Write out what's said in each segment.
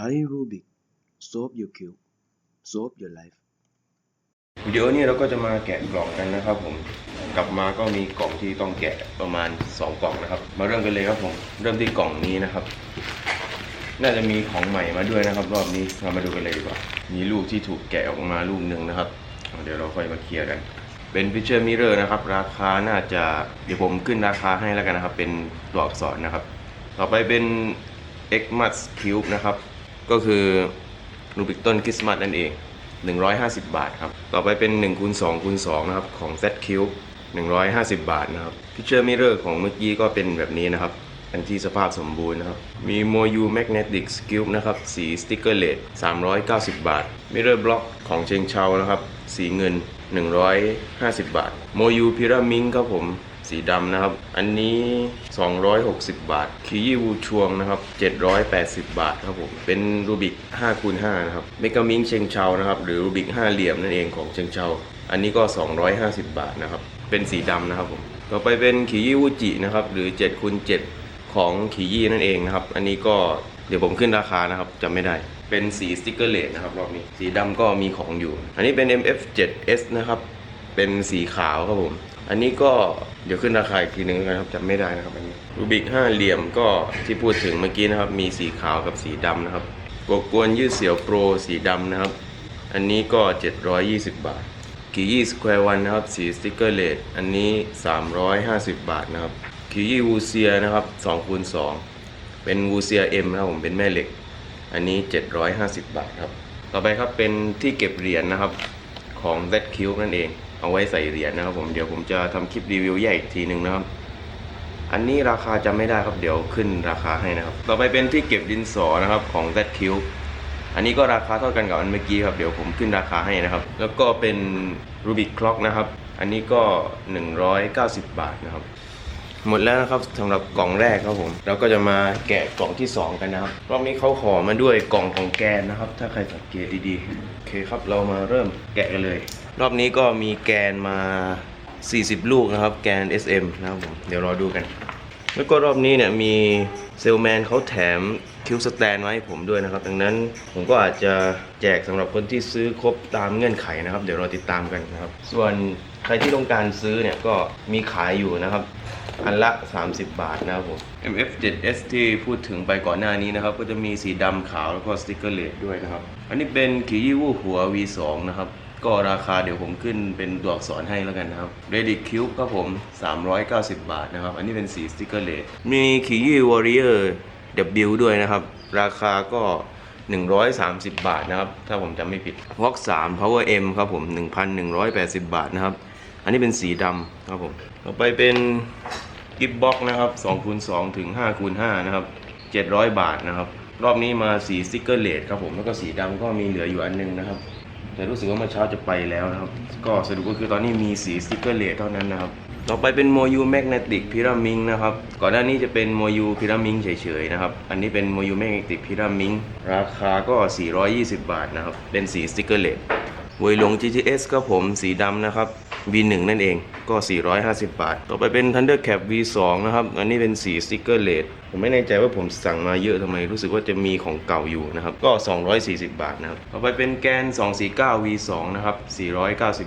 Thai Rubik Solve your cube Solve your life วิดีโอนี้เราก็จะมาแกะกล่องกันนะครับผม กลับมาก็มีกล่องที่ต้องแกะประมาณ 2 กล่องนะครับ มาเริ่มกันเลยครับผม เริ่มที่กล่องนี้นะครับ น่าจะมีของใหม่มาด้วยนะครับ รอบนี้เรามาดูกันเลยดีกว่า มีลูกที่ถูกแกะออกมาลูกหนึ่งนะครับ เดี๋ยวเราค่อยมาเคลียร์กันเป็น Picture Mirror นะครับ ราคาน่าจะเดี๋ยวผมขึ้นราคาให้แล้วกันนะครับ เป็นตัวอักษรนะครับ ต่อไปเป็น Xmas Cube นะครับ ก็คือรูบิกต้นคริสต์มาสนั่นเอง 150 บาทครับ ต่อไปเป็น1คูณ2คูณ2นะครับของ Z Cube 150 บาทนะครับ Picture Mirror ของเมื่อกี้ก็เป็นแบบนี้นะครับ อันที่สภาพสมบูรณ์นะครับ มี Moyu Magnetic Cube นะครับ สีสติกเกอร์เลด390 บาท Mirror Block ของเชงเชานะครับ สีเงิน 150 บาท Moyu Pyramid ครับผม สีดำนะครับ อันนี้ 260 บาทคียีวูชวงนะครับ 780 บาทครับผม เป็นรูบิก5คูณ5นะครับ เมกามิงเชงเชานะครับ หรือรูบิก5เหลี่ยมนั่นเองของเชงเชา อันนี้ก็ 250 บาทนะครับ เป็นสีดำนะครับผม ต่อไปเป็นคียีวูจินะครับ หรือ7คูณ7ของคียีนั่นเองนะครับ อันนี้ก็เดี๋ยวผมขึ้นราคานะครับจำไม่ได้เป็นสีสติกเกอร์เลสนะครับรอบนี้สีดำก็มีของอยู่ อันนี้เป็น MF7S นะครับ เป็นสีขาวครับผม อันนี้ก็เดี๋ยวขึ้นราคาอีกทีหนึ่งแล้วกันครับจำไม่ได้นะครับอันนี้รูบิกห้าเหลี่ยมก็ที่พูดถึงเมื่อกี้นะครับ มีสีขาวกับสีดำนะครับกกวนยืดเสียวโปรสีดำนะครับ อันนี้ก็ 720 บาทกียี่สแควร์วันนะครับสีสติกเกอร์เลดอันนี้ 350 บาทนะครับกียี่วูเซียนะครับ2คูณ2เป็นวูเซีย M นะครับผมเป็นแม่เหล็ก อันนี้ 750 บาทครับ ต่อไปครับเป็นที่เก็บเหรียญนะครับของ Z Cube นั่นเอง เอาไว้ใส่เหรียญนะครับผมเดี๋ยวผมจะทำคลิปรีวิวแยกอีกทีหนึ่งนะครับ อันนี้ราคาจำไม่ได้ครับเดี๋ยวขึ้นราคาให้นะครับ ต่อไปเป็นที่เก็บดินสอนะครับของ Z Cube อันนี้ก็ราคาเท่ากันกับอันเมื่อกี้ครับเดี๋ยวผมขึ้นราคาให้นะครับ แล้วก็เป็น Rubik Clock นะครับ อันนี้ก็ 190 บาทนะครับ หมดแล้วนะครับสำหรับกล่องแรกครับผมเราก็จะมาแกะกล่องที่ 2 กันนะครับ รอบนี้เขาห่อมาด้วยกล่องของแกนนะครับ ถ้าใครสังเกตดีๆโอเคครับเรามาเริ่มแกะกันเลย รอบนี้ก็มีแกนมา 40 ลูกนะครับ แกน SM นะครับผมเดี๋ยวรอดูกัน แล้วก็รอบนี้เนี่ยมีเซลแมนเขาแถมคิวสแตนมาให้ผมด้วยนะครับ ดังนั้นผมก็อาจจะแจกสำหรับคนที่ซื้อครบตามเงื่อนไขนะครับ เดี๋ยวเราติดตามกันนะครับ ส่วนใครที่ต้องการซื้อเนี่ยก็มีขายอยู่นะครับ อันละ 30 บาทนะครับผม MF7S ที่พูดถึงไปก่อนหน้านี้นะครับ ก็จะมีสีดำขาวแล้วก็สติกเกอร์เลดด้วยนะครับ อันนี้เป็นคียี่วูหัว V2 นะครับ ก็ราคาเดี๋ยวผมขึ้นเป็นตัวอักษรให้แล้วกันนะครับ Reddit Cube ครับผม 390 บาทนะครับ อันนี้เป็นสีสติกเกอร์เลดมีคียี่ Warrior W ด้วยนะครับ ราคาก็ 130 บาทนะครับ ถ้าผมจำไม่ผิด Vox 3 Power M ครับผม 1,180 บาทนะครับ อันนี้เป็นสีดำครับผมต่อไปเป็นกิฟบ็อกนะครับ2คูณ2ถึง5คูณ5นะครับ 700 บาทนะครับ รอบนี้มาสีสติกเกอร์เลดครับผม แล้วก็สีดำก็มีเหลืออยู่อันหนึงนะครับ แต่รู้สึกว่าเมื่อเช้าจะไปแล้วนะครับ ก็สรุปก็คือตอนนี้มีสีสติกเกอร์เลทเท่านั้นนะครับ ต่อไปเป็นโมยูแมกเนติกพิรามิงนะครับ ก่อนหน้านี้จะเป็นโมยูพิรามิงเฉยๆนะครับ อันนี้เป็นโมยูแมกเนติกพิรามิงราคาก็ 420 บาทนะครับ เป็นสีสติกเกอร์เลทเวยหลง GTS ก็ผมสีดำนะครับ V1 นั่นเองก็ 450 บาท ต่อไปเป็น Thunder Cap V2 นะครับ อันนี้เป็นสีสติกเกอร์เลดผมไม่แน่ใจว่าผมสั่งมาเยอะทำไม รู้สึกว่าจะมีของเก่าอยู่นะครับ ก็ 240 บาทนะครับ ต่อไปเป็นแกน 249 V2 นะครับ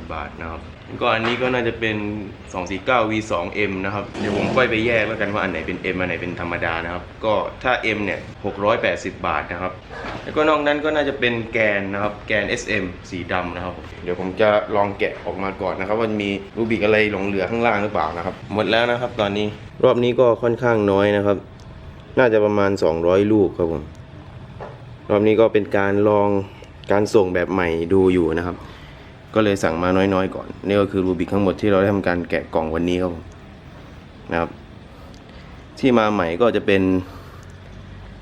490 บาทนะครับ ก็อันนี้ก็น่าจะเป็น 249 V2M นะครับ เดี๋ยวผมค่อยไปแยกแล้วกันว่าอันไหนเป็น M อันไหนเป็นธรรมดานะครับ ก็ถ้า M เนี่ย 680 บาทนะครับ แล้วก็นอกนั้นก็น่าจะเป็นแกนนะครับ แกน SM สีดำนะครับ เดี๋ยวผมจะลองแกะออกมาก่อนนะครับ ว่ามีรูบิกอะไรหลงเหลือข้างล่างหรือเปล่านะครับ หมดแล้วนะครับ ตอนนี้ รอบนี้ก็ค่อนข้างน้อยนะครับ น่าจะประมาณ 200 ลูกครับผม รอบนี้ก็เป็นการลองการส่งแบบใหม่ดูอยู่นะครับ ก็เลยสั่งมาน้อยๆ ก่อน นี่ก็คือรูบิกทั้งหมดที่เราได้ทำการแกะกล่องวันนี้ครับนะครับ ที่มาใหม่ก็จะเป็น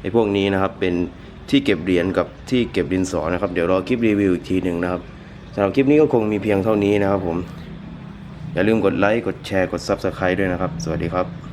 ไอ้พวกนี้นะครับ เป็นที่เก็บเหรียญกับที่เก็บดินสอนะครับ เดี๋ยวรอคลิปรีวิวอีกทีหนึ่งนะครับสำหรับคลิปนี้ก็คงมีเพียงเท่านี้นะครับผม อย่าลืมกดไลค์ กดแชร์ กด Subscribe ด้วยนะครับ สวัสดีครับ